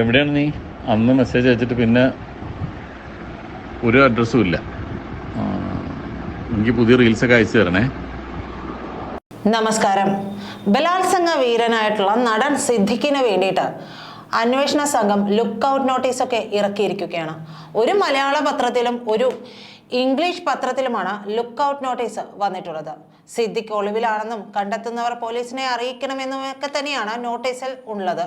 എവിടെയാണ് നീ? അന്ന് മെസ്സേജ് അയച്ചിട്ട് പിന്നെ ഒരു അഡ്രസ്സും ഇല്ല. എനിക്ക് പുതിയ റീൽസൊക്കെ അയച്ചു തരണേ. നമസ്കാരം. ബലാത്സംഗ വീരനായിട്ടുള്ള നടൻ സിദ്ദിഖിന് വേണ്ടിയിട്ട് അന്വേഷണ സംഘം ലുക്ക് ഔട്ട് നോട്ടീസൊക്കെ ഇറക്കിയിരിക്കുകയാണ്. ഒരു മലയാള പത്രത്തിലും ഒരു ഇംഗ്ലീഷ് പത്രത്തിലുമാണ് ലുക്ക് ഔട്ട് നോട്ടീസ് വന്നിട്ടുള്ളത്. സിദ്ദിഖ് ഒളിവിലാണെന്നും കണ്ടെത്തുന്നവർ പോലീസിനെ അറിയിക്കണമെന്നും ഒക്കെ തന്നെയാണ് നോട്ടീസിൽ ഉള്ളത്.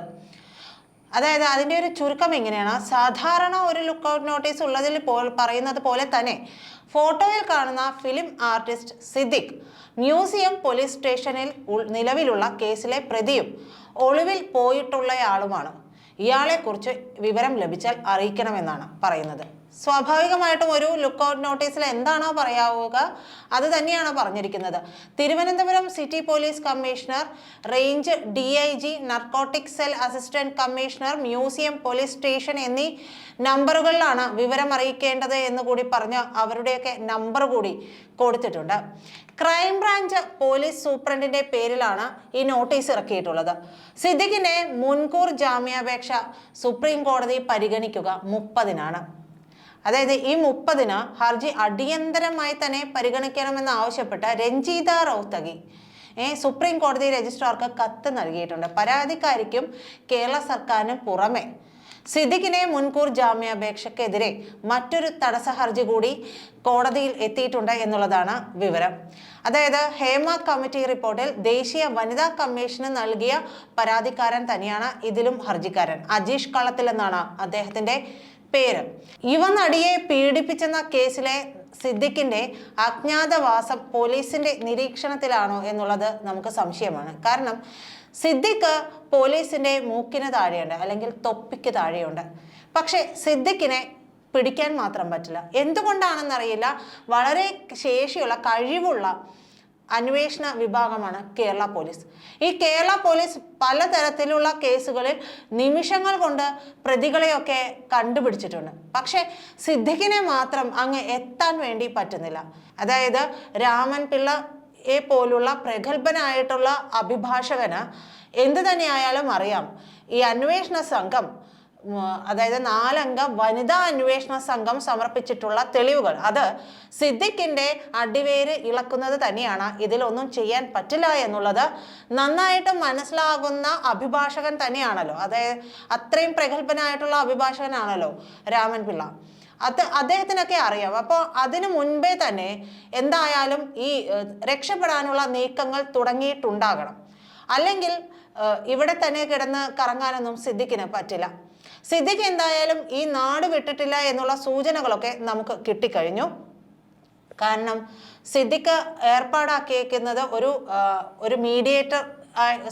അതായത് അതിന്റെ ഒരു ചുരുക്കം എങ്ങനെയാണ്? സാധാരണ ഒരു ലുക്ക് ഔട്ട് നോട്ടീസ് ഉള്ളതിൽ പോ- പറയുന്നത് പോലെ തന്നെ ഫോട്ടോയിൽ കാണുന്ന film artist Siddique museum police സ്റ്റേഷനിൽ നിലവിലുള്ള കേസിലെ പ്രതിയും ഒളിവിൽ പോയിട്ടുള്ളയാളുമാണ്. ഇയാളെക്കുറിച്ച് വിവരം ലഭിച്ചാൽ അറിയിക്കണമെന്നാണ് പറയുന്നത്. സ്വാഭാവികമായിട്ടും ഒരു ലുക്ക് ഔട്ട് നോട്ടീസിൽ എന്താണോ പറയാവുക അത് തന്നെയാണ് പറഞ്ഞിരിക്കുന്നത്. Thiruvananthapuram city police commissioner range D I G narcotic cell assistant commissioner museum police station എന്നീ നമ്പറുകളിലാണ് വിവരം അറിയിക്കേണ്ടത് എന്ന് കൂടി പറഞ്ഞ് അവരുടെയൊക്കെ നമ്പർ കൂടി കൊടുത്തിട്ടുണ്ട്. ക്രൈം ബ്രാഞ്ച് പോലീസ് സൂപ്രണ്ടിന്റെ പേരിലാണ് ഈ നോട്ടീസ് ഇറക്കിയിട്ടുള്ളത്. സിദ്ദിഖിന്റെ മുൻകൂർ ജാമ്യാപേക്ഷ സുപ്രീം കോടതി പരിഗണിക്കുക മുപ്പതിനാണ്. അതായത് ഈ മുപ്പതിന് ഹർജി അടിയന്തരമായി തന്നെ പരിഗണിക്കണമെന്ന് ആവശ്യപ്പെട്ട രഞ്ജിത റൌത്തഗി. സുപ്രീം കോടതി രജിസ്ട്രാർക്ക് കത്ത് നൽകിയിട്ടുണ്ട്. പരാതിക്കാരിക്കും കേരള സർക്കാരിനും പുറമെ. സിദ്ദിഖിനെ മുൻകൂർ ജാമ്യാപേക്ഷക്കെതിരെ മറ്റൊരു തടസ്സ ഹർജി കൂടി കോടതിയിൽ എത്തിയിട്ടുണ്ട് എന്നുള്ളതാണ് വിവരം. അതായത് ഹേമ കമ്മിറ്റി റിപ്പോർട്ടിൽ ദേശീയ വനിതാ കമ്മീഷന് നൽകിയ പരാതിക്കാരൻ തന്നെയാണ് ഇതിലും ഹർജിക്കാരൻ. അജീഷ് കളത്തിൽ എന്നാണ് അദ്ദേഹത്തിന്റെ പേര്. യുവനടിയെ പീഡിപ്പിച്ചെന്ന കേസിലെ സിദ്ദിഖിന്റെ അജ്ഞാതവാസം പോലീസിന്റെ നിരീക്ഷണത്തിലാണോ എന്നുള്ളത് നമുക്ക് സംശയമാണ്. കാരണം സിദ്ദിഖ് പോലീസിന്റെ മൂക്കിന് താഴെയുണ്ട് അല്ലെങ്കിൽ തൊപ്പിക്ക് താഴെയുണ്ട്. പക്ഷേ സിദ്ദിഖിനെ പിടിക്കാൻ മാത്രം പറ്റില്ല. എന്തുകൊണ്ടാണെന്നറിയില്ല. വളരെ ശേഷിയുള്ള കഴിവുള്ള അന്വേഷണ വിഭാഗമാണ് കേരള പോലീസ്. ഈ കേരള പോലീസ് പലതരത്തിലുള്ള കേസുകളിൽ നിമിഷങ്ങൾ കൊണ്ട് പ്രതികളെയൊക്കെ കണ്ടുപിടിച്ചിട്ടുണ്ട്. പക്ഷേ സിദ്ദിഖിനെ മാത്രം അങ്ങ് എത്താൻ വേണ്ടി പറ്റുന്നില്ല. അതായത് രാമൻ പിള്ളയെ പോലുള്ള പ്രഗത്ഭനായിട്ടുള്ള അഭിഭാഷകന് എന്ത് തന്നെയായാലും അറിയാം. ഈ അന്വേഷണ സംഘം അതായത് നാലംഗ വനിതാ അന്വേഷണ സംഘം സമർപ്പിച്ചിട്ടുള്ള തെളിവുകൾ. അത് സിദ്ദിഖിന്റെ അടിവേര് ഇളക്കുന്നത് തന്നെയാണ്. ഇതിലൊന്നും ചെയ്യാൻ പറ്റില്ല എന്നുള്ളത് നന്നായിട്ട് മനസ്സിലാകുന്ന അഭിഭാഷകൻ തന്നെയാണല്ലോ. അതായത് അത്രയും പ്രഗത്ഭനായിട്ടുള്ള അഭിഭാഷകനാണല്ലോ രാമൻ പിള്ള അത് അദ്ദേഹത്തിനൊക്കെ അറിയാം. അപ്പോൾ അതിനു മുൻപേ തന്നെ എന്തായാലും ഈ രക്ഷപ്പെടാനുള്ള നീക്കങ്ങൾ തുടങ്ങിയിട്ടുണ്ടാകണം. അല്ലെങ്കിൽ ഇവിടെ തന്നെ കിടന്ന് കറങ്ങാനൊന്നും സിദ്ദിഖിന് പറ്റില്ല. സിദ്ദിഖ് എന്തായാലും ഈ നാട് വിട്ടിട്ടില്ല എന്നുള്ള സൂചനകളൊക്കെ നമുക്ക് കിട്ടിക്കഴിഞ്ഞു. കാരണം സിദ്ദിഖ് ഏർപ്പാടാക്കിയേക്കുന്നത് ഒരു ഒരു മീഡിയേറ്റർ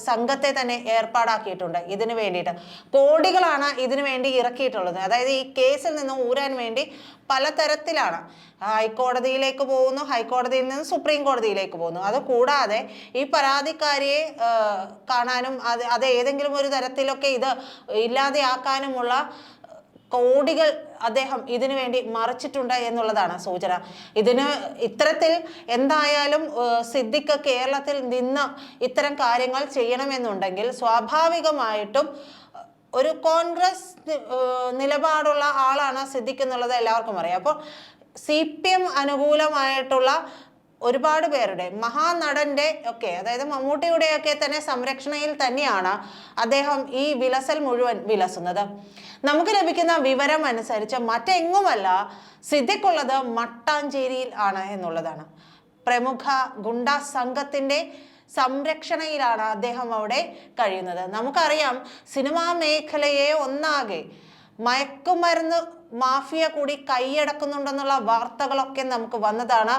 സംഘത്തെ തന്നെ ഏർപ്പാടാക്കിയിട്ടുണ്ട് ഇതിനു വേണ്ടിയിട്ട്. കോടികളാണ് ഇതിനു വേണ്ടി ഇറക്കിയിട്ടുള്ളത്. അതായത് ഈ കേസിൽ നിന്ന് ഊരാൻ വേണ്ടി പലതരത്തിലാണ്. ഹൈക്കോടതിയിലേക്ക് പോകുന്നു ഹൈക്കോടതിയിൽ നിന്ന് സുപ്രീം കോടതിയിലേക്ക് പോകുന്നു. അത് കൂടാതെ ഈ പരാതിക്കാരിയെ കാണാനും അത് അത് ഏതെങ്കിലും ഒരു തരത്തിലൊക്കെ ഇത് ഇല്ലാതെയാക്കാനുമുള്ള കോടികൾ അദ്ദേഹം ഇതിനു വേണ്ടി മറിച്ചിട്ടുണ്ട് എന്നുള്ളതാണ് സൂചന. ഇതിന് ഇത്തരത്തിൽ എന്തായാലും സിദ്ദിഖ് കേരളത്തിൽ നിന്ന് ഇത്തരം കാര്യങ്ങൾ ചെയ്യണമെന്നുണ്ടെങ്കിൽ സ്വാഭാവികമായിട്ടും ഒരു കോൺഗ്രസ് നിലപാടുള്ള ആളാണ് സിദ്ദിഖ് എന്നുള്ളത് എല്ലാവർക്കും അറിയാം. അപ്പോൾ സി പി എം അനുകൂലമായിട്ടുള്ള ഒരുപാട് പേരുടെ മഹാനടന്റെ ഒക്കെ അതായത് മമ്മൂട്ടിയുടെയൊക്കെ തന്നെ സംരക്ഷണയിൽ തന്നെയാണ് അദ്ദേഹം ഈ വിലസൽ മുഴുവൻ വിലസുന്നത്. നമുക്ക് ലഭിക്കുന്ന വിവരം അനുസരിച്ച് മറ്റെങ്ങുമല്ല സിദ്ദിഖുള്ളത് മട്ടാഞ്ചേരിയിൽ ആണ് എന്നുള്ളതാണ്. പ്രമുഖ ഗുണ്ട സംഘത്തിന്റെ സംരക്ഷണയിലാണ് അദ്ദേഹം അവിടെ കഴിയുന്നത്. നമുക്കറിയാം സിനിമാ മേഖലയെ ഒന്നാകെ മയക്കുമരുന്ന് മാഫിയ കൂടി കൈയടക്കുന്നുണ്ടെന്നുള്ള വാർത്തകളൊക്കെ നമുക്ക് വന്നതാണ്.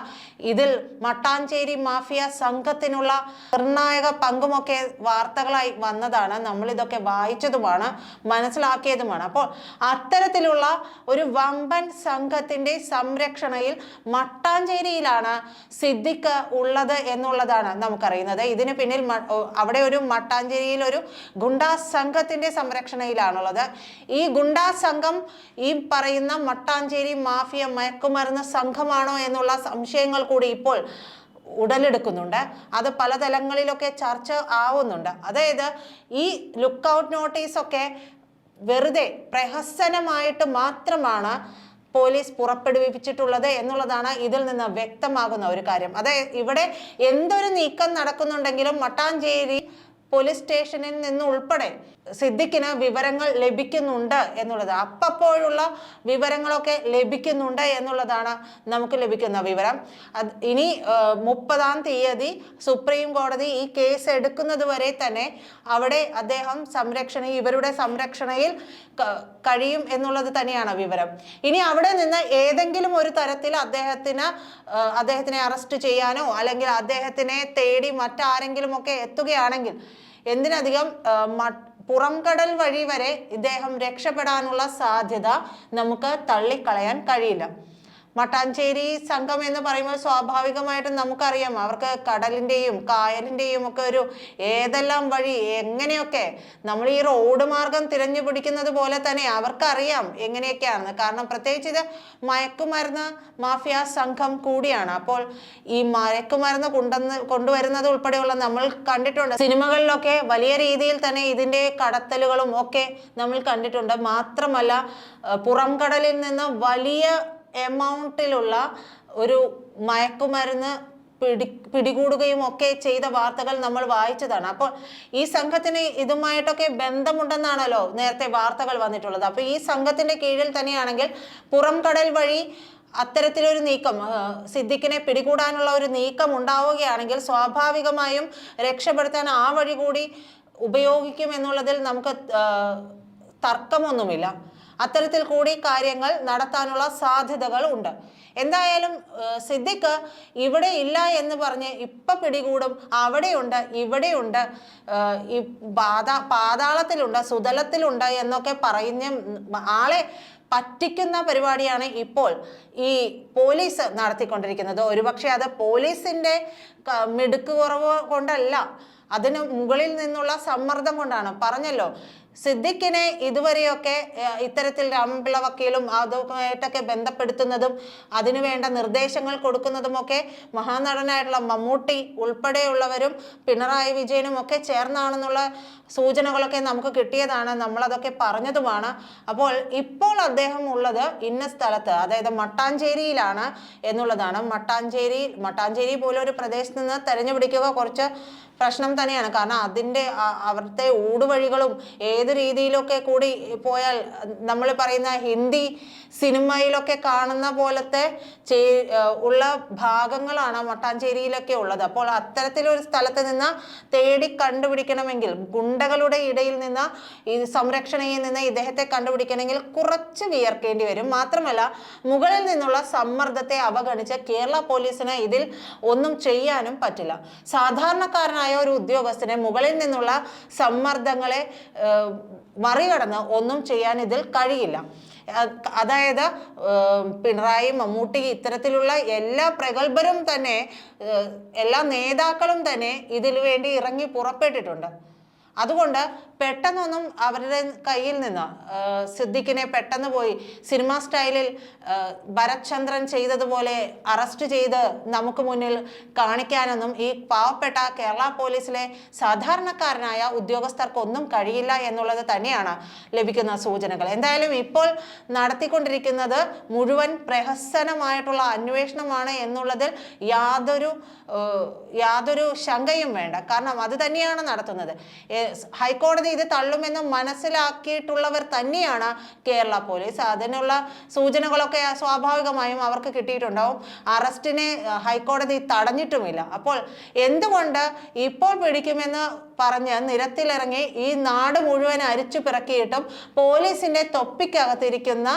ഇതിൽ മട്ടാഞ്ചേരി മാഫിയ സംഘത്തിനുള്ള നിർണായക പങ്കുമൊക്കെ വാർത്തകളായി വന്നതാണ്. നമ്മൾ ഇതൊക്കെ വായിച്ചതുമാണ് മനസ്സിലാക്കിയതുമാണ്. അപ്പോൾ അത്തരത്തിലുള്ള ഒരു വമ്പൻ സംഘത്തിന്റെ സംരക്ഷണയിൽ മട്ടാഞ്ചേരിയിലാണ് സിദ്ദിഖ് ഉള്ളത് എന്നുള്ളതാണ് നമുക്കറിയുന്നത്. ഇതിന് പിന്നിൽ അവിടെ ഒരു മട്ടാഞ്ചേരിയിൽ ഒരു ഗുണ്ടാ സംഘത്തിന്റെ സംരക്ഷണയിലാണുള്ളത്. ഈ ഗുണ്ടാ സംഘം ഈ പറയുന്ന മട്ടാഞ്ചേരി മാഫിയ മയക്കുമരുന്ന് സംഘമാണോ എന്നുള്ള സംശയങ്ങൾ കൂടി ഇപ്പോൾ ഉടലെടുക്കുന്നുണ്ട്. അത് പല തലങ്ങളിലൊക്കെ ചർച്ച ആവുന്നുണ്ട്. അതായത് ഈ ലുക്ക് ഔട്ട് നോട്ടീസൊക്കെ വെറുതെ പ്രഹസനമായിട്ട് മാത്രമാണ് പോലീസ് പുറപ്പെടുവിപ്പിച്ചിട്ടുള്ളത് എന്നുള്ളതാണ് ഇതിൽ നിന്ന് വ്യക്തമാകുന്ന ഒരു കാര്യം. അതായത് ഇവിടെ എന്തൊരു നീക്കം നടക്കുന്നുണ്ടെങ്കിലും മട്ടാഞ്ചേരി പോലീസ് സ്റ്റേഷനിൽ നിന്നുൾപ്പെടെ സിദ്ദിഖിന് വിവരങ്ങൾ ലഭിക്കുന്നുണ്ട് എന്നുള്ളത്. അപ്പപ്പോഴുള്ള വിവരങ്ങളൊക്കെ ലഭിക്കുന്നുണ്ട് എന്നുള്ളതാണ് നമുക്ക് ലഭിക്കുന്ന വിവരം. അത് ഇനി മുപ്പതാം തീയതി സുപ്രീം കോടതി ഈ കേസ് എടുക്കുന്നത് വരെ തന്നെ അവിടെ അദ്ദേഹം സംരക്ഷണ ഇവരുടെ സംരക്ഷണയിൽ കഴിയും എന്നുള്ളത് തന്നെയാണ് വിവരം. ഇനി അവിടെ നിന്ന് ഏതെങ്കിലും ഒരു തരത്തിൽ അദ്ദേഹത്തിന് അദ്ദേഹത്തിനെ അറസ്റ്റ് ചെയ്യാനോ അല്ലെങ്കിൽ അദ്ദേഹത്തിനെ തേടി മറ്റാരെങ്കിലും ഒക്കെ എത്തുകയാണെങ്കിൽ എന്തിനധികം പുറംകടൽ വഴി വരെ ഇദ്ദേഹം രക്ഷപ്പെടാനുള്ള സാധ്യത നമുക്ക് തള്ളിക്കളയാൻ കഴിയില്ല. മട്ടാഞ്ചേരി സംഘം എന്ന് പറയുമ്പോൾ സ്വാഭാവികമായിട്ടും നമുക്കറിയാം അവർക്ക് കടലിന്റെയും കായലിന്റെയും ഒക്കെ ഒരു ഏതെല്ലാം വഴി എങ്ങനെയൊക്കെ നമ്മൾ ഈ റോഡ് മാർഗം തിരഞ്ഞു പിടിക്കുന്നത് പോലെ തന്നെ അവർക്കറിയാം എങ്ങനെയൊക്കെയാണെന്ന്. കാരണം പ്രത്യേകിച്ച് ഇത് മയക്കുമരുന്ന് മാഫിയ സംഘം കൂടിയാണ്. അപ്പോൾ ഈ മയക്കുമരുന്ന് കൊണ്ടുവന്ന് കൊണ്ടുവരുന്നത് ഉൾപ്പെടെയുള്ള നമ്മൾ കണ്ടിട്ടുണ്ട്. സിനിമകളിലൊക്കെ വലിയ രീതിയിൽ തന്നെ ഇതിന്റെ കടത്തലുകളും ഒക്കെ നമ്മൾ കണ്ടിട്ടുണ്ട്. മാത്രമല്ല പുറം പുറംകടലിൽ നിന്ന് വലിയ എമൗണ്ടിലുള്ള ഒരു മയക്കുമരുന്ന് പിടി പിടികൂടുകയും ഒക്കെ ചെയ്ത വാർത്തകൾ നമ്മൾ വായിച്ചതാണ്. അപ്പോൾ ഈ സംഘത്തിന് ഇതുമായിട്ടൊക്കെ ബന്ധമുണ്ടെന്നാണല്ലോ നേരത്തെ വാർത്തകൾ വന്നിട്ടുള്ളത്. അപ്പോൾ ഈ സംഘത്തിന്റെ കീഴിൽ തന്നെയാണെങ്കിൽ പുറം കടൽ വഴി അത്തരത്തിലൊരു നീക്കം സിദ്ദിഖിനെ പിടികൂടാനുള്ള ഒരു നീക്കം ഉണ്ടാവുകയാണെങ്കിൽ സ്വാഭാവികമായും രക്ഷപ്പെടുത്താൻ ആ വഴി കൂടി ഉപയോഗിക്കും എന്നുള്ളതിൽ നമുക്ക് തർക്കമൊന്നുമില്ല. അത്തരത്തിൽ കൂടി കാര്യങ്ങൾ നടത്താനുള്ള സാധ്യതകൾ ഉണ്ട്. എന്തായാലും സിദ്ദിഖ് ഇവിടെ ഇല്ല എന്ന് പറഞ്ഞ് ഇപ്പൊ പിടികൂടും. അവിടെയുണ്ട് ഇവിടെയുണ്ട്. ഈ പാതാ പാതാളത്തിലുണ്ട് സുതലത്തിലുണ്ട് എന്നൊക്കെ പറഞ്ഞ് ആളെ പറ്റിക്കുന്ന പരിപാടിയാണ് ഇപ്പോൾ ഈ പോലീസ് നടത്തിക്കൊണ്ടിരിക്കുന്നത്. ഒരുപക്ഷെ അത് പോലീസിന്റെ മിടുക്ക് കുറവ് കൊണ്ടല്ല അതിന് മുകളിൽ നിന്നുള്ള സമ്മർദ്ദം കൊണ്ടാണ്. പറഞ്ഞല്ലോ സിദ്ദിഖിനെ ഇതുവരെയൊക്കെ ഇത്തരത്തിൽ രാമപിള്ള വക്കീലും അതുമായിട്ടൊക്കെ ബന്ധപ്പെടുത്തുന്നതും അതിനുവേണ്ട നിർദ്ദേശങ്ങൾ കൊടുക്കുന്നതുമൊക്കെ മഹാനടനായിട്ടുള്ള മമ്മൂട്ടി ഉൾപ്പെടെയുള്ളവരും പിണറായി വിജയനും ഒക്കെ ചേർന്നാണെന്നുള്ള സൂചനകളൊക്കെ നമുക്ക് കിട്ടിയതാണ് നമ്മളതൊക്കെ പറഞ്ഞതുമാണ്. അപ്പോൾ ഇപ്പോൾ അദ്ദേഹം ഉള്ളത് ഇന്ന സ്ഥലത്ത് അതായത് മട്ടാഞ്ചേരിയിലാണ് എന്നുള്ളതാണ്. മട്ടാഞ്ചേരി മട്ടാഞ്ചേരി പോലെ ഒരു പ്രദേശത്ത് നിന്ന് തെരഞ്ഞുപിടിക്കുക കുറച്ച് പ്രശ്നം തന്നെയാണ്. കാരണം അതിന്റെ അവിടുത്തെ ഊടുവഴികളും ഏത് രീതിയിലൊക്കെ കൂടി പോയാൽ നമ്മൾ പറയുന്ന ഹിന്ദി സിനിമയിലൊക്കെ കാണുന്ന പോലത്തെ ഉള്ള ഭാഗങ്ങളാണ് മട്ടാഞ്ചേരിയിലൊക്കെ ഉള്ളത്. അപ്പോൾ അത്തരത്തിലൊരു സ്ഥലത്ത് നിന്ന് തേടി കണ്ടുപിടിക്കണമെങ്കിൽ ഗുണ്ടകളുടെ ഇടയിൽ നിന്ന് ഈ സംരക്ഷണയിൽ നിന്ന് ഇദ്ദേഹത്തെ കണ്ടുപിടിക്കണമെങ്കിൽ കുറച്ച് വിയർക്കേണ്ടി വരും. മാത്രമല്ല മുകളിൽ നിന്നുള്ള സമ്മർദ്ദത്തെ അവഗണിച്ച് കേരള പോലീസിന് ഇതിൽ ഒന്നും ചെയ്യാനും പറ്റില്ല. സാധാരണക്കാരനായ ഒരു ഉദ്യോഗസ്ഥനെ മുകളിൽ നിന്നുള്ള സമ്മർദ്ദങ്ങളെ മറികടന്ന് ഒന്നും ചെയ്യാൻ ഇതിൽ കഴിയില്ല. അതായത് പിണറായി മമ്മൂട്ടി ഇത്തരത്തിലുള്ള എല്ലാ പ്രഗത്ഭരും തന്നെ എല്ലാ നേതാക്കളും തന്നെ ഇതിനു വേണ്ടി ഇറങ്ങി പുറപ്പെട്ടിട്ടുണ്ട്. അതുകൊണ്ട് പെട്ടെന്നൊന്നും അവരുടെ കയ്യിൽ നിന്ന് സിദ്ദിഖിനെ പെട്ടെന്ന് പോയി സിനിമ സ്റ്റൈലിൽ ഭരത്ചന്ദ്രൻ ഭരത് ചന്ദ്രൻ ചെയ്തതുപോലെ അറസ്റ്റ് ചെയ്ത് നമുക്ക് മുന്നിൽ കാണിക്കാനൊന്നും ഈ പാവപ്പെട്ട കേരള പോലീസിലെ സാധാരണക്കാരനായ ഉദ്യോഗസ്ഥർക്കൊന്നും കഴിയില്ല എന്നുള്ളത് തന്നെയാണ് ലഭിക്കുന്ന സൂചനകൾ. എന്തായാലും ഇപ്പോൾ നടത്തിക്കൊണ്ടിരിക്കുന്നത് മുഴുവൻ പ്രഹസനമായിട്ടുള്ള അന്വേഷണമാണ് എന്നുള്ളതിൽ യാതൊരു യാതൊരു ശങ്കയും വേണ്ട. കാരണം അത് തന്നെയാണ് നടത്തുന്നത്. ഏഹ്, ഹൈക്കോടതി ഇത് തള്ളുമെന്ന് മനസ്സിലാക്കിയിട്ടുള്ളവർ തന്നെയാണ് കേരള പോലീസ്. അതിനുള്ള സൂചനകളൊക്കെ സ്വാഭാവികമായും അവർക്ക് കിട്ടിയിട്ടുണ്ടാവും. അറസ്റ്റിനെ ഹൈക്കോടതി തടഞ്ഞിട്ടുമില്ല. അപ്പോൾ എന്തുകൊണ്ട് ഇപ്പോൾ പിടിക്കുമെന്ന് പറഞ്ഞ് നിരത്തിലിറങ്ങി ഈ നാട് മുഴുവൻ അരിച്ചു പിറക്കിയിട്ടും പോലീസിന്റെ തൊപ്പിക്കകത്തിരിക്കുന്ന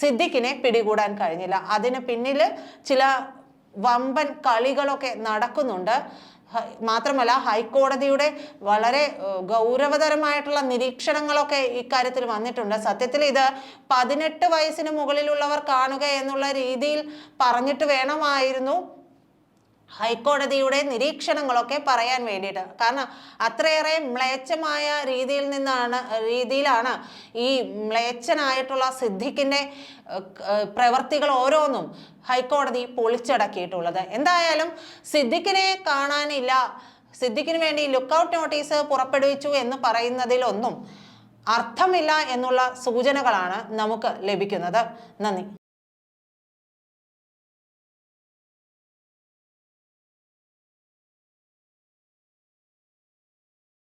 സിദ്ദിഖിനെ പിടികൂടാൻ കഴിഞ്ഞില്ല. അതിന് പിന്നിൽ ചില വമ്പൻ കളികളൊക്കെ നടക്കുന്നുണ്ട്. മാത്രമല്ല ഹൈക്കോടതിയുടെ വളരെ ഗൗരവതരമായിട്ടുള്ള നിരീക്ഷണങ്ങളൊക്കെ ഇക്കാര്യത്തിൽ വന്നിട്ടുണ്ട്. സത്യത്തിൽ ഇത് പതിനെട്ട് വയസ്സിന് മുകളിലുള്ളവർ കാണുക എന്നുള്ള രീതിയിൽ പറഞ്ഞിട്ട് വേണമായിരുന്നു. ഹൈക്കോടതിയുടെ നിരീക്ഷണങ്ങളൊക്കെ പറയാൻ വേണ്ടിയിട്ട്. കാരണം അത്രയേറെ മ്ലേച്ഛമായ രീതിയിൽ നിന്നാണ് രീതിയിലാണ് ഈ മ്ലേച്ഛനായിട്ടുള്ള സിദ്ധിക്കിന്റെ പ്രവർത്തികൾ ഓരോന്നും ഹൈക്കോടതി പൊളിച്ചടക്കിയിട്ടുള്ളത്. എന്തായാലും സിദ്ദിഖിനെ കാണാനില്ല. സിദ്ദിഖിന് വേണ്ടി ലുക്കൗട്ട് നോട്ടീസ് പുറപ്പെടുവിച്ചു എന്ന് പറയുന്നതിലൊന്നും അർത്ഥമില്ല എന്നുള്ള സൂചനകളാണ് നമുക്ക് ലഭിക്കുന്നത്. നന്ദി.